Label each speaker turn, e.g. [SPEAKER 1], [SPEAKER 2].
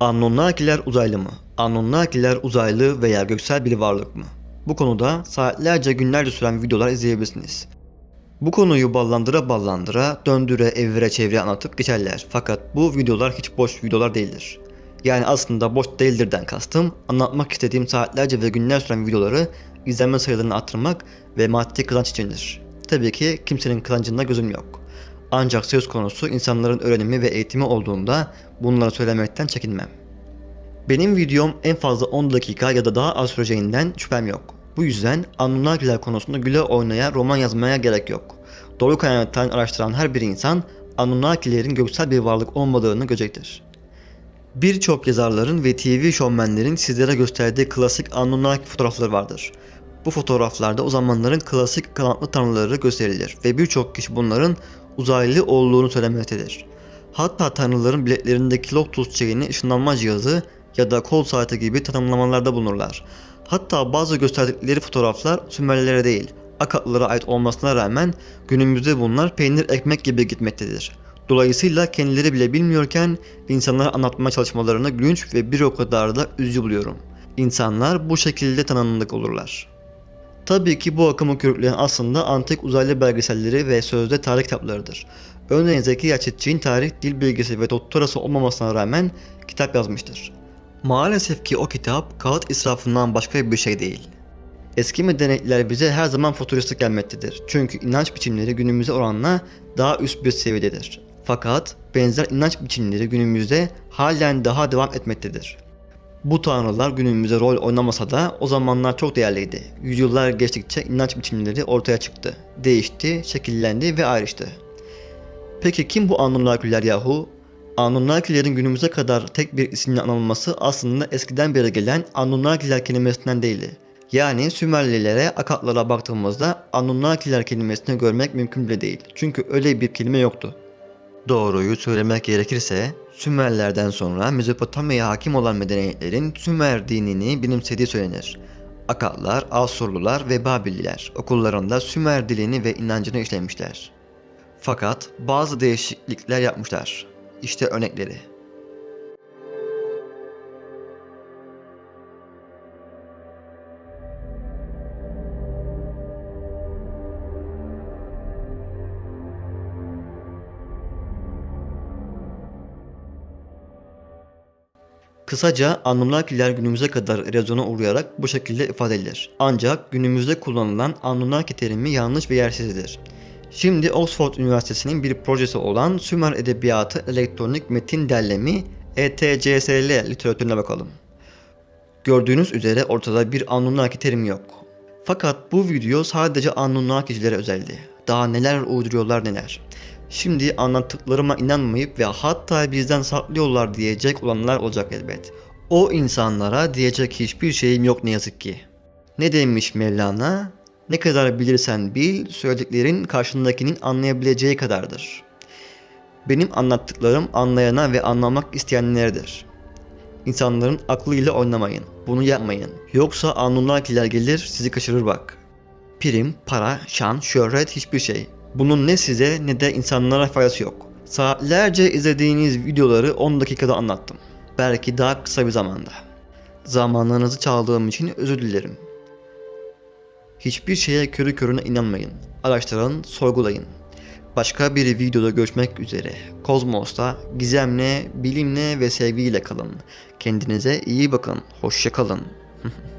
[SPEAKER 1] Anunnakiler uzaylı mı? Anunnakiler uzaylı veya göksel bir varlık mı? Bu konuda saatlerce günlerce süren videolar izleyebilirsiniz. Bu konuyu ballandıra ballandıra, döndüre, evire çevire anlatıp geçerler. Fakat bu videolar hiç boş videolar değildir. Yani aslında boş değildirden kastım, anlatmak istediğim saatlerce ve günler süren videoları izlenme sayılarını arttırmak ve maddi kazanç içindir. Tabii ki kimsenin kazancında gözüm yok. Ancak söz konusu insanların öğrenimi ve eğitimi olduğunda bunları söylemekten çekinmem. Benim videom en fazla 10 dakika ya da daha az süreceğinden şüphem yok. Bu yüzden Anunnakiler konusunda güle oynaya roman yazmaya gerek yok. Doğru kaynaklarını araştıran her bir insan Anunnakilerin göksel bir varlık olmadığını görecektir. Birçok yazarların ve TV şovmenlerin sizlere gösterdiği klasik Anunnaki fotoğrafları vardır. Bu fotoğraflarda o zamanların klasik kanatlı tanrıları gösterilir ve birçok kişi bunların uzaylı olduğunu söylemektedir. Hatta tanrıların biletlerindeki lotus çiçeğini ışınlanma cihazı ya da kol saati gibi tanımlamalarda bulunurlar. Hatta bazı gösterdikleri fotoğraflar Sümerlilere değil, Akatlılara ait olmasına rağmen günümüzde bunlar peynir ekmek gibi gitmektedir. Dolayısıyla kendileri bile bilmiyorken insanlara anlatmaya çalışmalarını gülünç ve bir o kadar da üzücü buluyorum. İnsanlar bu şekilde tanınlık olurlar. Tabii ki bu akımı körükleyen aslında antik uzaylı belgeselleri ve sözde tarih kitaplarıdır. Örneğin Zeki Açıkçı'nın tarih, dil bilgisi ve doktorası olmamasına rağmen kitap yazmıştır. Maalesef ki o kitap kağıt israfından başka bir şey değil. Eski medeniyetler bize her zaman futuristik gelmektedir. Çünkü inanç biçimleri günümüze oranla daha üst bir seviyededir. Fakat benzer inanç biçimleri günümüzde halen daha devam etmektedir. Bu tanrılar günümüzde rol oynamasa da o zamanlar çok değerliydi. Yüzyıllar geçtikçe inanç biçimleri ortaya çıktı, değişti, şekillendi ve ayrıştı. Peki kim bu Anunnakiler yahu? Anunnakilerin günümüze kadar tek bir isimle anılması aslında eskiden beri gelen Anunnakiler kelimesinden değildi. Yani Sümerlilere, Akatlara baktığımızda Anunnakiler kelimesini görmek mümkün bile değil. Çünkü öyle bir kelime yoktu. Doğruyu söylemek gerekirse Sümerlerden sonra Mezopotamya'ya hakim olan medeniyetlerin Sümer dinini benimsediği söylenir. Akatlar, Asurlular ve Babilliler okullarında Sümer dilini ve inancını işlemişler. Fakat bazı değişiklikler yapmışlar. İşte örnekleri. Kısaca Anunnakiler günümüze kadar erozyona uğrayarak bu şekilde ifade edilir. Ancak günümüzde kullanılan Anunnaki terimi yanlış ve yersizdir. Şimdi Oxford Üniversitesi'nin bir projesi olan Sümer Edebiyatı Elektronik Metin Derlemi ETCSL literatürüne bakalım. Gördüğünüz üzere ortada bir Anunnaki terimi yok. Fakat bu video sadece Anunnakicilere özeldi. Daha neler uyduruyorlar neler. Şimdi anlattıklarıma inanmayıp ve hatta bizden saklıyorlar diyecek olanlar olacak elbet. O insanlara diyecek hiçbir şeyim yok ne yazık ki. Ne demiş Mevlana? Ne kadar bilirsen bil, söylediklerin karşındakinin anlayabileceği kadardır. Benim anlattıklarım anlayana ve anlamak isteyenlerdir. İnsanların aklıyla oynamayın. Bunu yapmayın. Yoksa Anunnakiler gelir sizi kaçırır bak. Prim, para, şan, şöhret hiçbir şey. Bunun ne size ne de insanlara faydası yok. Saatlerce izlediğiniz videoları 10 dakikada anlattım. Belki daha kısa bir zamanda. Zamanlarınızı çaldığım için özür dilerim. Hiçbir şeye körü körüne inanmayın. Araştırın, sorgulayın. Başka bir videoda görüşmek üzere. Kozmos'ta gizemle, bilimle ve sevgiyle kalın. Kendinize iyi bakın. Hoşça kalın.